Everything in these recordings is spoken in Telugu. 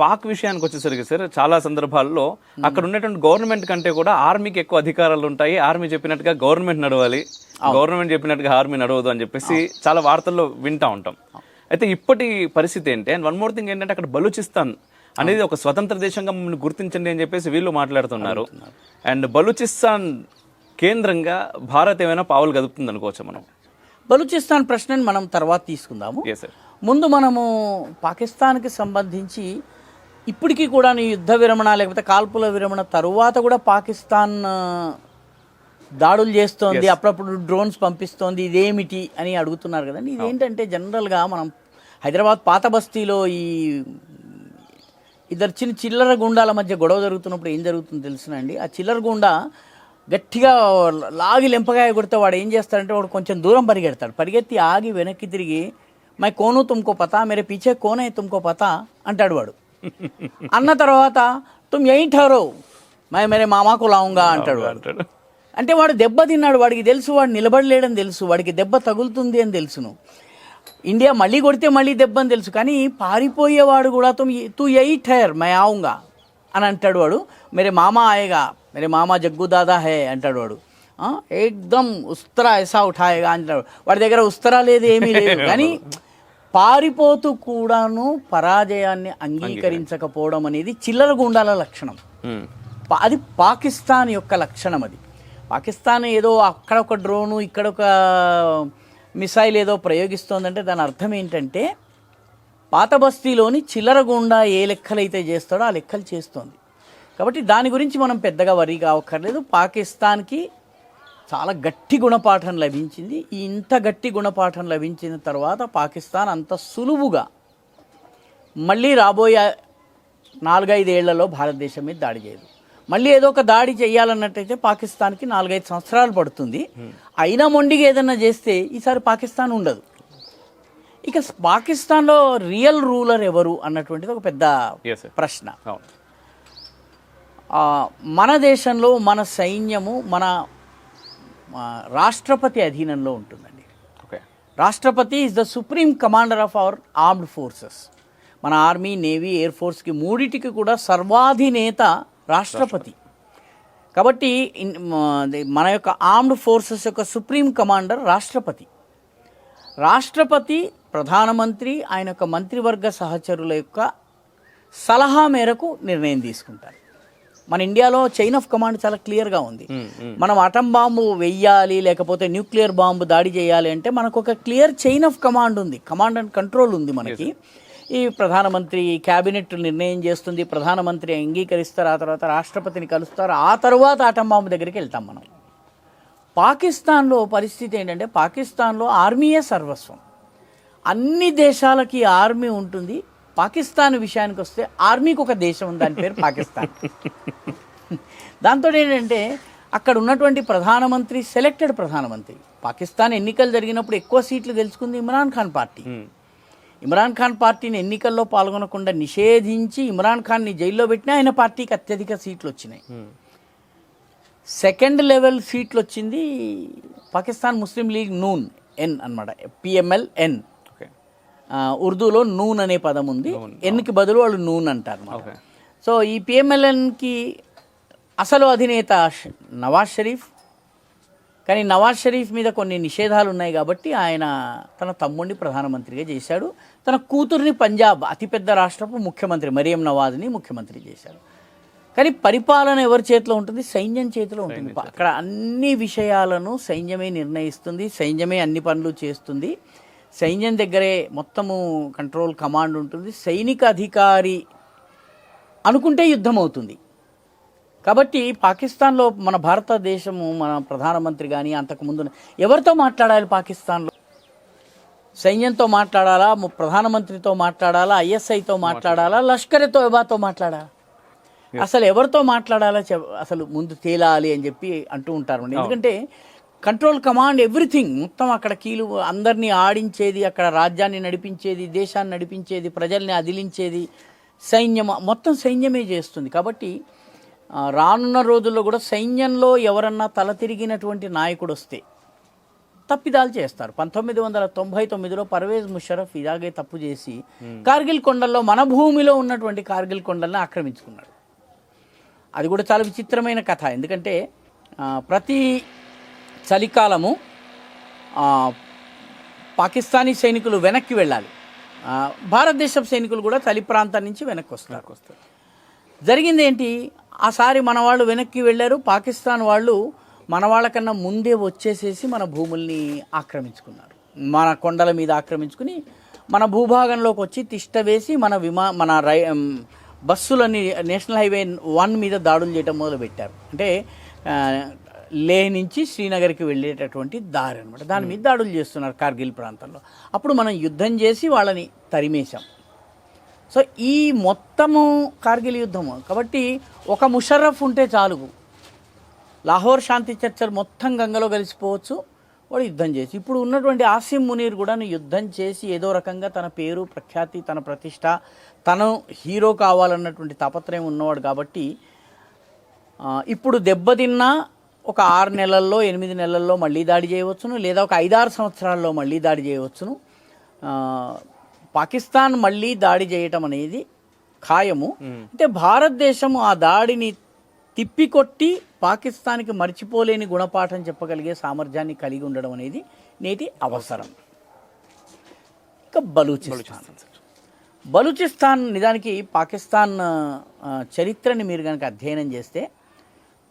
పాక్ విషయానికి వచ్చేసరికి సార్ చాలా సందర్భాల్లో అక్కడ ఉన్నటువంటి గవర్నమెంట్ కంటే కూడా ఆర్మీకి ఎక్కువ అధికారాలు ఉంటాయి. ఆర్మీ చెప్పినట్టుగా గవర్నమెంట్ నడవాలి. గవర్నమెంట్ చెప్పినట్టుగా ఆర్మీ నడవదు అని చెప్పేసి చాలా వార్తల్లో వింటా ఉంటాం. అయితే ఇప్పటి పరిస్థితి ఏంటి? అండ్ వన్ మోర్ థింగ్ ఏంటంటే అక్కడ బలూచిస్తాన్ అనేది ఒక స్వతంత్ర దేశంగా మమ్మల్ని గుర్తించండి అని చెప్పేసి వీళ్ళు మాట్లాడుతున్నారు. అండ్ బలూచిస్తాన్ కేంద్రంగా భారత్ ఏమైనా పావులు కదుపుతుంది అనుకోవచ్చు మనం? బలూచిస్తాన్ ప్రశ్నని మనం తర్వాత తీసుకుందాము. ముందు మనము పాకిస్తాన్కి సంబంధించి ఇప్పటికీ కూడా నీ యుద్ధ విరమణ లేకపోతే కాల్పుల విరమణ తరువాత కూడా పాకిస్తాన్ దాడులు చేస్తోంది అప్పుడప్పుడు డ్రోన్స్ పంపిస్తోంది ఇదేమిటి అని అడుగుతున్నారు కదండి. ఇదేంటంటే జనరల్గా మనం హైదరాబాద్ పాత బస్తీలో ఈ ఇద్దరు చిన్న చిల్లర గుండాల మధ్య గొడవ జరుగుతున్నప్పుడు ఏం జరుగుతుందో తెలుసునండి ఆ చిల్లర గుండా గట్టిగా లాగి లెంపకాయ కొడితే వాడు ఏం చేస్తాడంటే వాడు కొంచెం దూరం పరిగెడతాడు. పరిగెత్తి ఆగి వెనక్కి తిరిగి మై కోను తుమ్కో పతా మేరే పీచే కోనే తుమ్కో పతా అంటాడు వాడు. అన్న తర్వాత తుమ్ ఏం ఠహరో మై మేరే మామాకు లావుంగా అంటాడు అంటాడు. అంటే వాడు దెబ్బ తిన్నాడు వాడికి తెలుసు వాడు నిలబడలేడని తెలుసు వాడికి దెబ్బ తగులుతుంది అని తెలుసును. ఇండియా మళ్ళీ కొడితే మళ్ళీ దెబ్బ అని తెలుసు కానీ పారిపోయేవాడు కూడా తు తూ ఎయి ఠైర్ మై ఆవుంగా అని అంటాడు వాడు. మేరే మామా ఆయేగా మేరే మామా జగ్గు దాదా హే అంటాడు వాడు. ఆ, ఏక్దమ్ ఉస్తరా ఎసా ఉఠాయేగా అంటాడు వాడి దగ్గర ఉస్తరా లేదు ఏమీ లేదు. కానీ పారిపోతూ కూడాను పరాజయాన్ని అంగీకరించకపోవడం అనేది చిల్లర గుండాల లక్షణం. అది పాకిస్తాన్ యొక్క లక్షణం అది. పాకిస్తాన్ ఏదో అక్కడ ఒక డ్రోను ఇక్కడ ఒక మిసైల్ ఏదో ప్రయోగిస్తోందంటే దాని అర్థం ఏంటంటే పాత బస్తీలోని చిల్లర గుండా ఏ లెక్కలైతే చేస్తాడో ఆ లెక్కలు చేస్తోంది. కాబట్టి దాని గురించి మనం పెద్దగా వరి కావక్కర్లేదు. పాకిస్తాన్కి చాలా గట్టి గుణపాఠం లభించింది. ఈ ఇంత గట్టి గుణపాఠం లభించిన తర్వాత పాకిస్తాన్ అంత సులువుగా మళ్ళీ రాబోయే నాలుగైదేళ్ళలో భారతదేశం మీద దాడి చేయదు. మళ్ళీ ఏదో ఒక దాడి చేయాలన్నట్టయితే పాకిస్తాన్కి నాలుగైదు సంవత్సరాలు పడుతుంది. అయినా మొండిగా ఏదన్నా చేస్తే ఈసారి పాకిస్తాన్ ఉండదు. ఇక పాకిస్తాన్లో రియల్ రూలర్ ఎవరు అన్నటువంటిది ఒక పెద్ద ప్రశ్న. మన దేశంలో మన సైన్యము మన రాష్ట్రపతి అధీనంలో ఉంటుందండి. ఓకే. రాష్ట్రపతి is the supreme commander of our armed forces మన ఆర్మీ నేవీ ఎయిర్ ఫోర్స్కి మూడిటికి కూడా సర్వాధినేత రాష్ట్రపతి. కాబట్టి మన యొక్క ఆర్మ్డ్ ఫోర్సెస్ యొక్క సుప్రీం కమాండర్ రాష్ట్రపతి. రాష్ట్రపతి ప్రధానమంత్రి ఆయన యొక్క మంత్రివర్గ సహచరుల యొక్క సలహా మేరకు నిర్ణయం తీసుకుంటారు. మన ఇండియాలో చైన్ ఆఫ్ కమాండ్ చాలా క్లియర్గా ఉంది. మనం అటం బాంబు వెయ్యాలి లేకపోతే న్యూక్లియర్ బాంబు దాడి చేయాలి అంటే మనకు ఒక క్లియర్ చైన్ ఆఫ్ కమాండ్ ఉంది. కమాండ్ అండ్ కంట్రోల్ ఉంది మనకి. ఈ ప్రధానమంత్రి క్యాబినెట్ నిర్ణయం చేస్తుంది ప్రధానమంత్రి అంగీకరిస్తారు ఆ తర్వాత రాష్ట్రపతిని కలుస్తారు ఆ తర్వాత ఆటం బాంబు దగ్గరికి వెళ్తాం మనం. పాకిస్తాన్లో పరిస్థితి ఏంటంటే పాకిస్తాన్లో ఆర్మీయే సర్వస్వం. అన్ని దేశాలకి ఆర్మీ ఉంటుంది పాకిస్తాన్ విషయానికి వస్తే ఆర్మీకి ఒక దేశం ఉంది దాని పేరు పాకిస్తాన్. దాంతో ఏంటంటే అక్కడ ఉన్నటువంటి ప్రధానమంత్రి సెలెక్టెడ్ ప్రధానమంత్రి. పాకిస్తాన్ ఎన్నికలు జరిగినప్పుడు ఎక్కువ సీట్లు గెలుచుకుంది ఇమ్రాన్ ఖాన్ పార్టీ. ఇమ్రాన్ ఖాన్ పార్టీని ఎన్నికల్లో పాల్గొనకుండా నిషేధించి ఇమ్రాన్ ఖాన్ని జైల్లో పెట్టినా ఆయన పార్టీకి అత్యధిక సీట్లు వచ్చినాయి సెకండ్ లెవెల్ సీట్లు వచ్చింది Pakistan Muslim league Noon N అన్నమాట పిఎంఎల్ ఎన్. ఉర్దూలో నూన్ అనే పదం ఉంది. ఎన్కి బదులు వాళ్ళు నూన్ అంటారు సో ఈ పిఎంఎల్ఎన్కి అసలు అధినేత నవాజ్ షరీఫ్. కానీ నవాజ్ షరీఫ్ మీద కొన్ని నిషేధాలు ఉన్నాయి కాబట్టి ఆయన తన తమ్ముడిని ప్రధానమంత్రిగా చేశాడు. తన కూతుర్ని పంజాబ్ అతిపెద్ద రాష్ట్రపు ముఖ్యమంత్రి మరియం నవాజ్ని ముఖ్యమంత్రి చేశాడు. కానీ పరిపాలన ఎవరి చేతిలో ఉంటుంది? సైన్యం చేతిలో ఉంటుంది. అక్కడ అన్ని విషయాలను సైన్యమే నిర్ణయిస్తుంది సైన్యమే అన్ని పనులు చేస్తుంది. సైన్యం దగ్గరే మొత్తము కంట్రోల్ కమాండ్ ఉంటుంది. సైనిక అధికారి అనుకుంటే యుద్ధం అవుతుంది. కాబట్టి పాకిస్తాన్లో మన భారతదేశము మన ప్రధానమంత్రి కానీ అంతకుముందు ఎవరితో మాట్లాడాలి పాకిస్తాన్లో? సైన్యంతో మాట్లాడాలా? ప్రధానమంత్రితో మాట్లాడాలా? ఐఎస్ఐతో మాట్లాడాలా? లష్కర్ తోయబాతో మాట్లాడాలా? అసలు ఎవరితో మాట్లాడాలో? అసలు ముందు తేలాలి అని చెప్పి అంటూ ఉంటారు. ఎందుకంటే కంట్రోల్ కమాండ్ ఎవ్రీథింగ్. మొత్తం అక్కడ కీలు అందరినీ ఆడించేది అక్కడ రాజ్యాన్ని నడిపించేది దేశాన్ని నడిపించేది ప్రజల్ని అదిలించేది సైన్యం మొత్తం సైన్యమే చేస్తుంది. కాబట్టి రానున్న రోజుల్లో కూడా సైన్యంలో ఎవరన్నా తల తిరిగినటువంటి నాయకుడు వస్తే తప్పిదాలు చేస్తారు. పంతొమ్మిది వందల తొంభై తొమ్మిదిలో పర్వేజ్ ముషరఫ్ ఇలాగే తప్పు చేసి కార్గిల్ కొండల్లో మన భూమిలో ఉన్నటువంటి కార్గిల్ కొండల్ని ఆక్రమించుకున్నాడు. అది కూడా చాలా విచిత్రమైన కథ. ఎందుకంటే ప్రతి చలికాలము పాకిస్తానీ సైనికులు వెనక్కి వెళ్ళాలి. ఆ, భారతదేశపు సైనికులు కూడా చలి ప్రాంతం నుంచి వెనక్కి వస్తారు. జరిగింది ఏంటి? ఆసారి మన వాళ్ళు వెనక్కి వెళ్ళారు. పాకిస్తాన్ వాళ్ళు మన వాళ్ళకన్నా ముందే వచ్చేసేసి మన భూముల్ని ఆక్రమించుకున్నారు. మన కొండల మీద ఆక్రమించుకుని మన భూభాగంలోకి వచ్చి తిష్ట వేసి మన విమా మన రై ఉమ్, బస్సులని నేషనల్ హైవే వన్ మీద దాడులు చేయడం మొదలుపెట్టారు. అంటే లే నుంచి శ్రీనగర్కి వెళ్ళేటటువంటి దారి అనమాట దాని మీద దాడులు చేస్తున్నారు కార్గిల్ ప్రాంతంలో. అప్పుడు మనం యుద్ధం చేసి వాళ్ళని తరిమేశాం. సో ఈ మొత్తము కార్గిల్ యుద్ధము కాబట్టి ఒక ముషర్రఫ్ ఉంటే చాలు. లాహోర్ శాంతి చర్చలు మొత్తం గంగలో కలిసిపోవచ్చు వాడు యుద్ధం చేసి. ఇప్పుడు ఉన్నటువంటి ఆసిమ్ మునీర్ కూడా యుద్ధం చేసి ఏదో రకంగా తన పేరు ప్రఖ్యాతి తన ప్రతిష్ట తను హీరో కావాలన్నటువంటి తాపత్రయం ఉన్నవాడు కాబట్టి ఇప్పుడు దెబ్బతిన్నా ఒక ఆరు నెలల్లో ఎనిమిది నెలల్లో మళ్ళీ దాడి చేయవచ్చును లేదా ఒక ఐదారు సంవత్సరాల్లో మళ్ళీ దాడి చేయవచ్చును. పాకిస్తాన్ మళ్ళీ దాడి చేయటం అనేది ఖాయము. అంటే భారతదేశం ఆ దాడిని తిప్పికొట్టి పాకిస్తాన్కి మర్చిపోలేని గుణపాఠం చెప్పగలిగే సామర్థ్యాన్ని కలిగి ఉండడం అనేది నేటి అవసరం. ఇక బలూచిస్తాన్. బలూచిస్తాన్ నిజానికి పాకిస్తాన్ చరిత్రని మీరు కనుక అధ్యయనం చేస్తే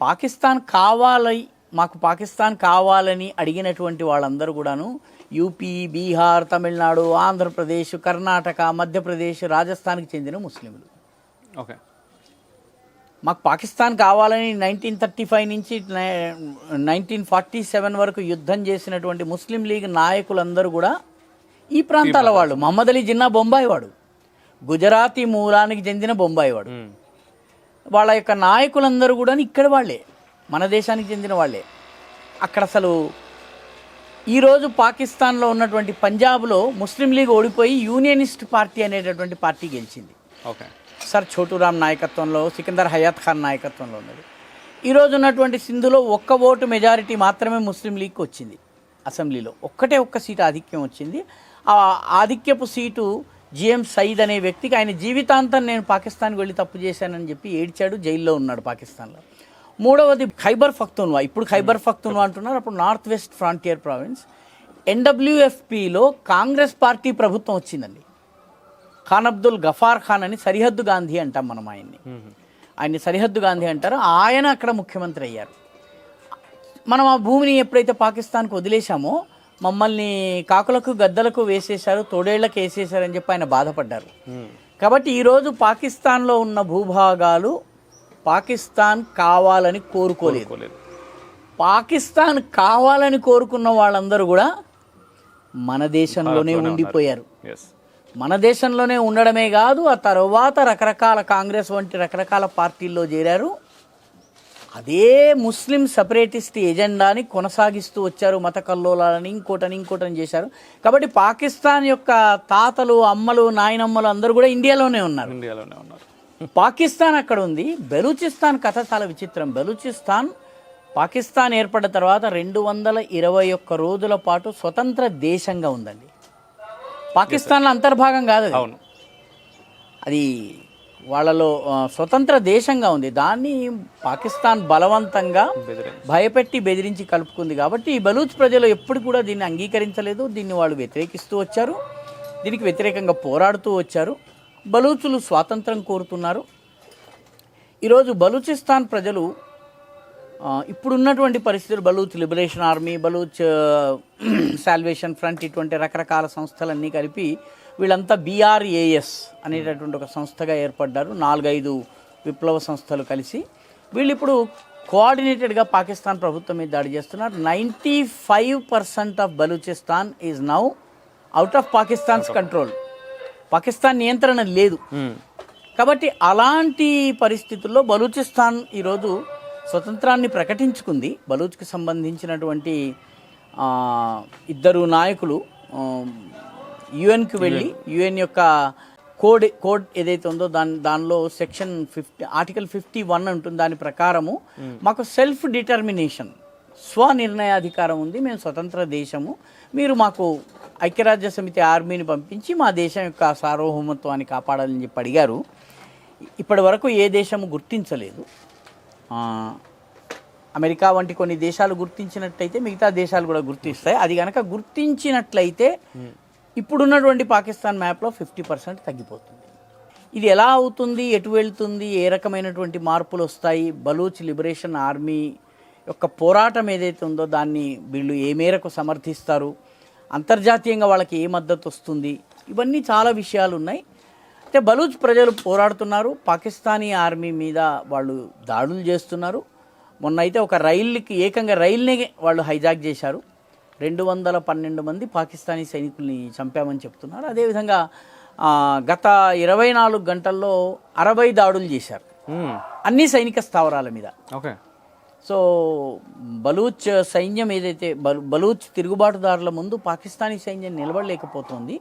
పాకిస్తాన్ కావాలి మాకు పాకిస్తాన్ కావాలని అడిగినటువంటి వాళ్ళందరూ కూడాను యూపీ బీహార్ తమిళనాడు ఆంధ్రప్రదేశ్ కర్ణాటక మధ్యప్రదేశ్ రాజస్థాన్కి చెందిన ముస్లింలు. ఓకే. మాకు పాకిస్తాన్ కావాలని నైన్టీన్ థర్టీ ఫైవ్ నుంచి నైన్టీన్ ఫార్టీ సెవెన్ వరకు యుద్ధం చేసినటువంటి ముస్లిం లీగ్ నాయకులందరూ కూడా ఈ ప్రాంతాల వాళ్ళు. మహమ్మద్ అలీ జిన్నా బొంబాయి వాడు. గుజరాతీ మూలానికి చెందిన బొంబాయి వాడు. వాళ్ళ యొక్క నాయకులందరూ కూడా ఇక్కడ వాళ్ళే. మన దేశానికి చెందిన వాళ్ళే. అక్కడ అసలు ఈరోజు పాకిస్తాన్లో ఉన్నటువంటి పంజాబ్లో ముస్లిం లీగ్ ఓడిపోయి యూనియనిస్ట్ పార్టీ అనేటటువంటి పార్టీ గెలిచింది. ఓకే. సర్ చోటురామ్ నాయకత్వంలో సికిందర్ హయాత్ ఖాన్ నాయకత్వంలో ఉన్నది. ఈరోజు ఉన్నటువంటి సింధులో ఒక్క ఓటు మెజారిటీ మాత్రమే ముస్లిం లీగ్కి వచ్చింది అసెంబ్లీలో. ఒక్కటే ఒక్క సీటు ఆధిక్యం వచ్చింది. ఆ ఆధిక్యపు సీటు జిఎం సయీద్ అనే వ్యక్తికి ఆయన జీవితాంతం నేను పాకిస్తాన్కి వెళ్ళి తప్పు చేశానని చెప్పి ఏడ్చాడు జైల్లో ఉన్నాడు పాకిస్తాన్లో. మూడవది ఖైబర్ ఫక్తున్వా. ఇప్పుడు ఖైబర్ ఫక్తున్వా అంటున్నారు. అప్పుడు నార్త్ వెస్ట్ ఫ్రాంటియర్ ప్రావిన్స్. ఎన్డబ్ల్యూఎఫ్పిలో కాంగ్రెస్ పార్టీ ప్రభుత్వం వచ్చిందండి. ఖాన్ అబ్దుల్ గఫార్ ఖాన్ అని సరిహద్దు గాంధీ అంటాం మనం ఆయన్ని. ఆయన్ని సరిహద్దు గాంధీ అంటారు. ఆయన అక్కడ ముఖ్యమంత్రి అయ్యారు. మనం ఆ భూమిని ఎప్పుడైతే పాకిస్తాన్కి వదిలేశామో మమ్మల్ని కాకులకు గద్దలకు వేసేశారు తోడేళ్ళకు వేసేశారని చెప్పి ఆయన బాధపడ్డారు. కాబట్టి ఈరోజు పాకిస్తాన్లో ఉన్న భూభాగాలు పాకిస్తాన్ కావాలని కోరుకోలేదు. కోలేదు పాకిస్తాన్ కావాలని కోరుకున్న వాళ్ళందరూ కూడా మన దేశంలోనే ఉండిపోయారు. మన దేశంలోనే ఉండడమే కాదు ఆ తర్వాత రకరకాల కాంగ్రెస్ వంటి రకరకాల పార్టీల్లో చేరారు. అదే ముస్లిం సపరేటిస్ట్ ఎజెండాని కొనసాగిస్తూ వచ్చారు మత కల్లోలాలని ఇంకోటని ఇంకోటని చేశారు. కాబట్టి పాకిస్తాన్ యొక్క తాతలు అమ్మలు నాయనమ్మలు అందరూ కూడా ఇండియాలోనే ఉన్నారు. ఇండియాలోనే ఉన్నారు. పాకిస్తాన్ అక్కడ ఉంది. బెలూచిస్తాన్ కథ చాలా విచిత్రం. బెలూచిస్తాన్ పాకిస్తాన్ ఏర్పడిన తర్వాత రెండు వందల ఇరవై ఒక్క రోజుల పాటు స్వతంత్ర దేశంగా ఉందండి. పాకిస్తాన్లో అంతర్భాగం కాదు అది. అవును. అది వాళ్ళలో స్వతంత్ర దేశంగా ఉంది. దాన్ని పాకిస్తాన్ బలవంతంగా భయపెట్టి బెదిరించి కలుపుకుంది కాబట్టి ఈ బలూచ్ ప్రజలు ఎప్పుడు కూడా దీన్ని అంగీకరించలేదు. దీన్ని వాళ్ళు వ్యతిరేకిస్తూ వచ్చారు. దీనికి వ్యతిరేకంగా పోరాడుతూ వచ్చారు. బలూచులు స్వాతంత్రం కోరుతున్నారు. ఈరోజు బలూచిస్తాన్ ప్రజలు ఇప్పుడున్నటువంటి పరిస్థితులు Baloch liberation army Baloch salvation front ఇటువంటి రకరకాల సంస్థలన్నీ కలిపి వీళ్ళంతా బీఆర్ఏఎస్ అనేటటువంటి ఒక సంస్థగా ఏర్పడ్డారు. నాలుగైదు విప్లవ సంస్థలు కలిసి. వీళ్ళు ఇప్పుడు కోఆర్డినేటెడ్గా పాకిస్తాన్ ప్రభుత్వం మీద దాడి చేస్తున్నారు. Ninety five percent of Balochistan is now out of Pakistan's control. Pakistan నియంత్రణ లేదు. కాబట్టి అలాంటి పరిస్థితుల్లో బలూచిస్తాన్ ఈరోజు స్వతంత్రాన్ని ప్రకటించుకుంది. బలూచ్కి సంబంధించినటువంటి ఇద్దరు నాయకులు యుఎన్కి వెళ్ళి యుఎన్ యొక్క కోడ్ కోడ్ ఏదైతే ఉందో దాని దానిలో section fifty article fifty one ఉంటుంది దాని ప్రకారము మాకు సెల్ఫ్ డిటర్మినేషన్ స్వనిర్ణయాధికారం ఉంది మేము స్వతంత్ర దేశము. మీరు మాకు ఐక్యరాజ్య సమితి ఆర్మీని పంపించి మా దేశం యొక్క సార్వభౌమత్వాన్ని కాపాడాలని చెప్పి అడిగారు. ఇప్పటి వరకు ఏ దేశము గుర్తించలేదు. అమెరికా వంటి కొన్ని దేశాలు గుర్తించినట్లయితే మిగతా దేశాలు కూడా గుర్తిస్తాయి. అది కనుక గుర్తించినట్లయితే ఇప్పుడున్నటువంటి పాకిస్తాన్ మ్యాప్లో ఫిఫ్టీ పర్సెంట్ తగ్గిపోతుంది. ఇది ఎలా అవుతుంది? ఎటు వెళ్తుంది? ఏ రకమైనటువంటి మార్పులు వస్తాయి? బలూచ్ లిబరేషన్ ఆర్మీ యొక్క పోరాటం ఏదైతే ఉందో దాన్ని వీళ్ళు ఏ మేరకు సమర్థిస్తారు? అంతర్జాతీయంగా వాళ్ళకి ఏ మద్దతు వస్తుంది? ఇవన్నీ చాలా విషయాలు ఉన్నాయి. అయితే బలూచ్ ప్రజలు పోరాడుతున్నారు. పాకిస్తానీ ఆర్మీ మీద వాళ్ళు దాడులు చేస్తున్నారు. మొన్న అయితే ఒక రైల్కి ఏకంగా రైల్ని వాళ్ళు హైజాక్ చేశారు. రెండు వందల పన్నెండు మంది పాకిస్తానీ సైనికుల్ని చంపామని చెప్తున్నారు. అదేవిధంగా గత ఇరవై నాలుగు గంటల్లో అరవై దాడులు చేశారు. అన్ని సైనిక స్థావరాల మీద. ఓకే. సో బలూచ్ సైన్యం ఏదైతే బలు బలూచ్ తిరుగుబాటుదారుల ముందు పాకిస్తానీ సైన్యం నిలబడలేకపోతుంది.